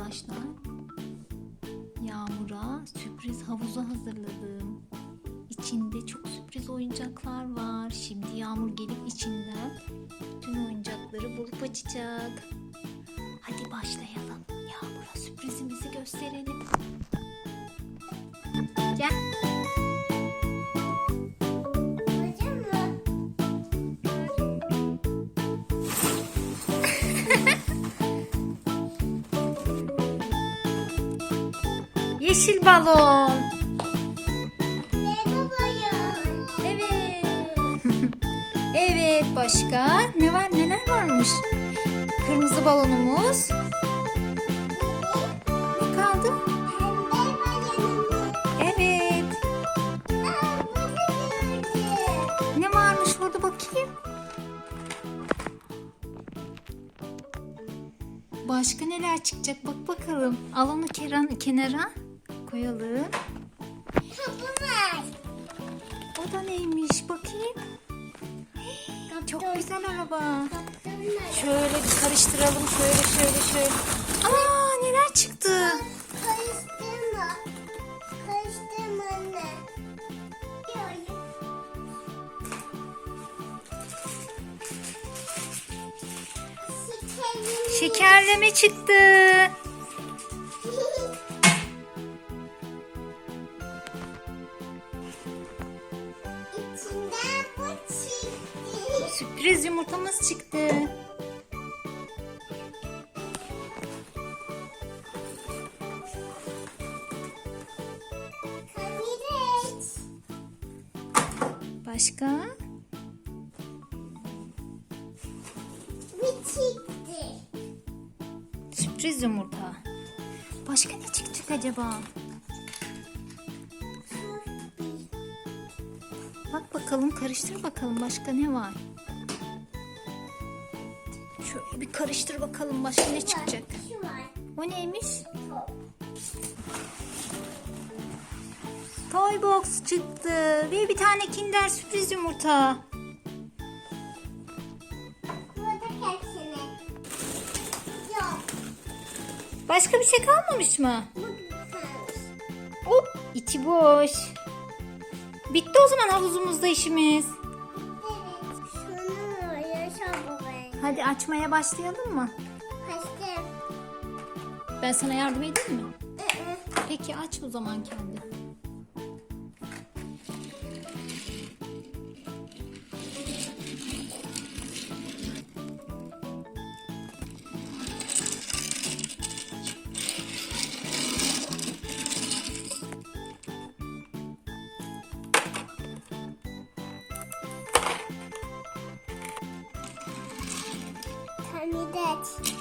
arkadaşlar. Yağmur'a sürpriz havuzu hazırladım. İçinde çok sürpriz oyuncaklar var. Şimdi Yağmur gelip içinden bütün oyuncakları bulup açacak. Hadi başlayalım. Yağmur'a sürprizimizi gösterelim. Gel. Yeşil balon. Evet. evet başka ne var neler varmış? Kırmızı balonumuz. Ne kaldı? Evet. Ne varmış orada bakayım? Başka neler çıkacak bak bakalım. Al onu kenara koyalım. O da neymiş bakayım. Çok güzel araba. Şöyle bir karıştıralım şöyle şöyle şöyle. Aa neler çıktı? Karıştırma. Karıştırma anne. Şekerleme çıktı. Sürpriz yumurtamız çıktı. Başka? Bu çıktı. Sürpriz yumurta. Başka ne çıkacak acaba? Bak bakalım karıştır bakalım başka ne var? Şöyle bir karıştır bakalım başka ne çıkacak? O neymiş? Toy box çıktı ve bir tane kinder sürpriz yumurta. Başka bir şey kalmamış mı? Hop içi boş. Bitti o zaman havuzumuzda işimiz. Hadi açmaya başlayalım mı? Kaçtım. Ben sana yardım edeyim mi? Peki aç o zaman kendi. me that.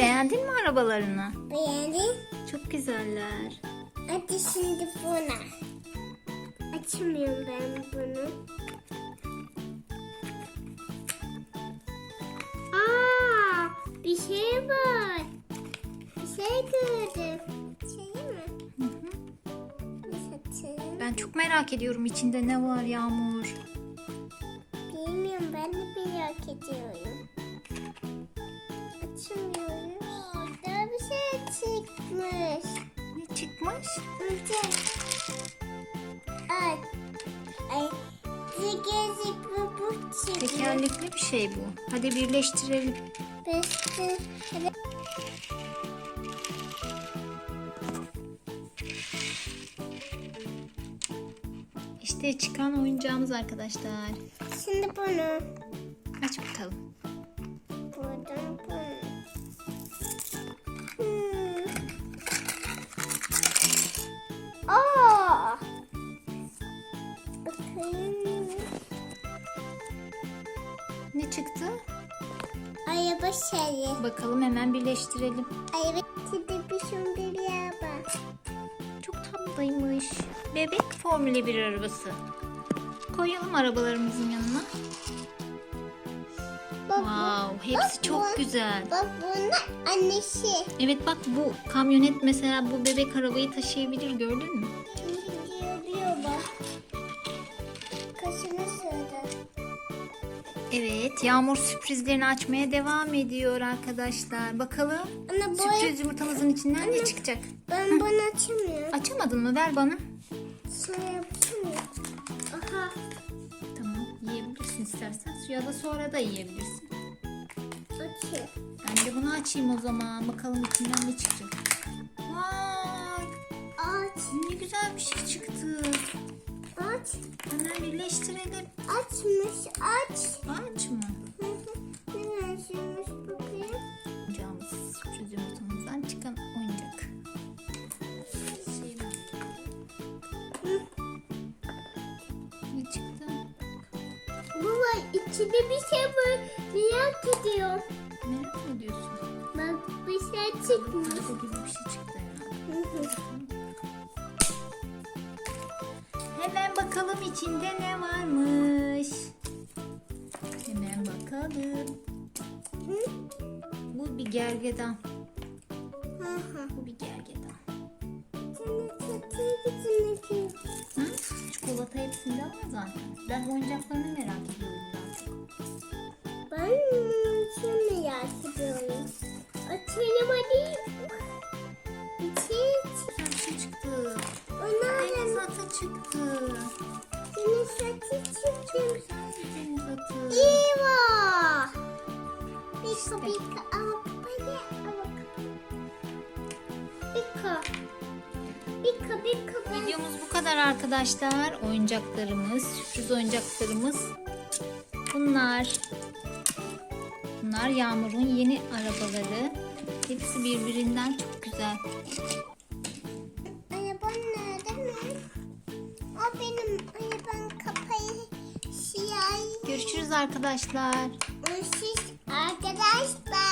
Beğendin mi arabalarını? Beğendin? Çok güzeller. Hadi şimdi buna. Açmıyorum ben bunu. Aa, bir şey var. Bir şey gördüm. Şey mi? Hı hı. Satayım? Ben çok merak ediyorum içinde ne var Yağmur. Bilmiyorum ben de merak ediyorum. Açmıyorum. Çıkmış. Ne çıkmış? Önce. Ay. Ay. Gezikli bu çıktı. Tekerlekli bir şey bu. Hadi birleştirelim. Hadi. İşte çıkan oyuncağımız arkadaşlar. Şimdi bunu. Aç bakalım. Araba şeyi. Bakalım hemen birleştirelim. Araba içinde bir sürü bir araba. Çok tatlıymış. Bebek Formula 1 arabası. Koyalım arabalarımızın yanına. Bak, Wow, hepsi bak çok bu- güzel. Bak bunun annesi. Evet bak bu kamyonet mesela bu bebek arabayı taşıyabilir gördün mü? Evet Yağmur sürprizlerini açmaya devam ediyor arkadaşlar. Bakalım Ana sürpriz yumurtamızın içinden ne çıkacak? ben bunu açamıyorum. Açamadın mı? Ver bana. Şöyle yapamıyorum. Aha. Tamam yiyebilirsin istersen. Suya da sonra da yiyebilirsin. Açıyor. Ben de bunu açayım o zaman. Bakalım içinden ne çıkacak. Vay Aç. ne güzel bir şey çıktı. Aç. Hemen birleştirelim. Açmış. Aç. Aç mı? Hı hı. Ne bakayım. Oyuncağımız sürpriz yumurtamızdan çıkan oyuncak. Mi? Ne çıktı? Bu var. İçinde bir şey var. Merak ediyorum. Merak mı ediyorsun? Bak bir şey çıkmış. Gibi bir şey çıktı herhalde. Hı hı. Bakalım içinde ne varmış. Hemen bakalım. Hı Bu bir gergedan. Bu bir gergedan. Hı? Çikolata hepsinde ama zaten. Ben oyuncaklarını merak ediyorum. Ben şunu merak ediyorum. Açalım hadi. İçi Güzel bir şey çıktı. Deniz atı çıktı. Yine saçı çıktı. Güzel bir deniz atı. İva. Bika bika Bika. Bika. Videomuz bu kadar arkadaşlar. Oyuncaklarımız, sürpriz oyuncaklarımız bunlar. Bunlar Yağmur'un yeni arabaları. Hepsi birbirinden çok güzel. Görüşürüz arkadaşlar. Siz arkadaşlar.